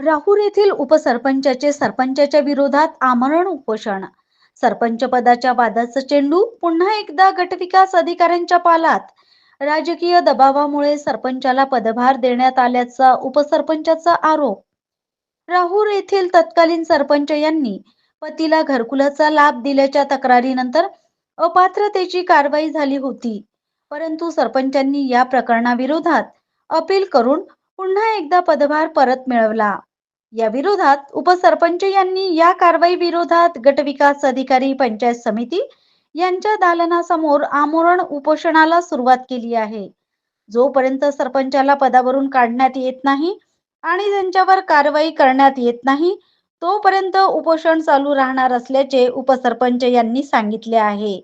राहुर येथील उपसरपंचाचे सरपंचाच्या विरोधात आमरण उपोषण. सरपंच पदाच्या वादाचा चेंडू पुन्हा एकदा गटविकास अधिकाऱ्यांच्या पालात. राजकीय दबावामुळे सरपंचाला पदभार देण्यात आल्याचा उपसरपंचाचा आरोप. राहुर येथील तत्कालीन सरपंच यांनी पतीला घरकुलाचा लाभ दिल्याच्या तक्रारीनंतर अपात्रतेची कारवाई झाली होती. परंतु सरपंचांनी या प्रकरणाविरोधात अपील करून पुन्हा एकदा पदभार परत मिळवला. या विरोधात उपसरपंच यांनी या कारवाई विरोधात गटविकास अधिकारी पंचायत समिती यांच्या दालनासमोर आमरण उपोषणाला सुरुवात केली आहे. जोपर्यंत सरपंचाला पदावरून काढण्यात येत नाही आणि त्यांच्यावर कारवाई करण्यात येत नाही तोपर्यंत उपोषण चालू राहणार असल्याचे उपसरपंच यांनी सांगितले आहे.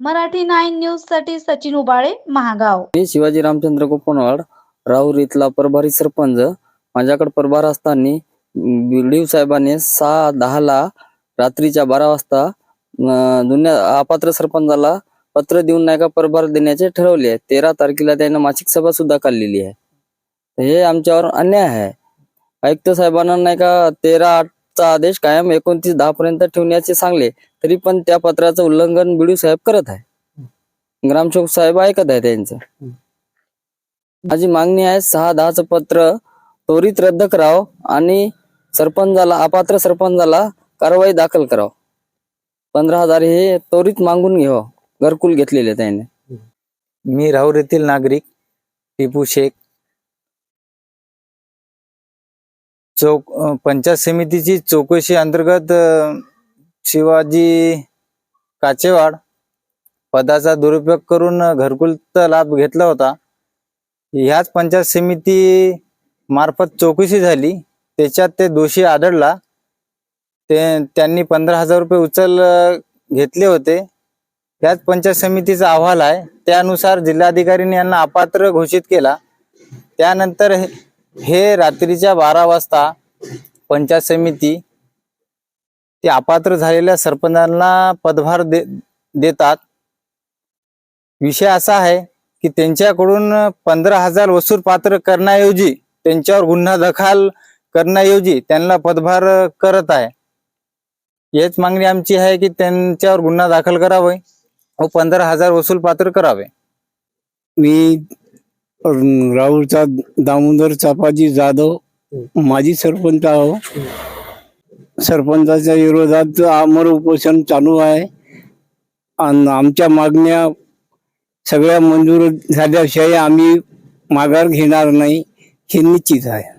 मराठी नाईन न्यूजसाठी सचिन उबाळे महागाव. मी शिवाजी रामचंद्र कोपनवाड राहुरीतला इथला प्रभारी सरपंच माझ्याकडे प्रभार असताना बिडीव साहेबांनी सहा दहाला रात्रीच्या बारा वाजता जुन्या अपात्र सरपंचाला पत्र देऊन नाही का प्रभार देण्याचे ठरवले आहे. तेरा तारखेला त्यानं मासिक सभा सुद्धा काढलेली आहे. हे आमच्यावर अन्याय आहे. आयुक्त साहेबांना नाही का तेरा आठचा आदेश कायम एकोणतीस दहा पर्यंत ठेवण्याचे सांगले तरी पण त्या पत्राचं उल्लंघन बिडीव साहेब करत आहे. ग्रामसेवक साहेब ऐकत आहे त्यांचं. माझी मागणी आहे सहा दहाचं पत्र त्वरित रद्द करावं आणि सरपंचाला अपात्र सरपंचाला कारवाई दाखल करावं. पंधरा हजार हे त्वरित मागून घ्यावं. घरकुल घेतलेले त्याने. मी राहुर येथील नागरिक टिपू शेख. चौक पंचायत समितीची चौकशी अंतर्गत शिवाजी काचेवाड पदाचा दुरुपयोग करून घरकुलचा लाभ घेतला होता. ह्याच पंचायत समिती मार्फत चौकशी झाली. त्याच्यात ते दोषी आढळला. ते त्यांनी पंधरा हजार रुपये उचल घेतले होते. त्याच पंचायत समितीचा अहवाल आहे. त्यानुसार जिल्हाधिकाऱ्यांनी यांना अपात्र घोषित केला. त्यानंतर हे- हे रात्रीच्या बारा वाजता पंचायत समिती ते अपात्र झालेल्या सरपंचांना पदभार दे देतात. विषय असा आहे की त्यांच्याकडून पंधरा हजार वसूल पात्र करण्याऐवजी त्यांच्यावर गुन्हा दाखल करण्याऐवजी त्यांना पदभार करत आहे. हेच मागणी आमची आहे की त्यांच्यावर गुन्हा दाखल करावे व पंधरा हजार वसूल पात्र करावे. मी राहुलचा दामोदर चापाजी जाधव माजी सरपंच आहो. सरपंचाच्या विरोधात आमर उपोषण चालू आहे. आणि आमच्या मागण्या सगळ्या मंजूर झाल्याशिवाय आम्ही माघार घेणार नाही हे निश्चित आहे.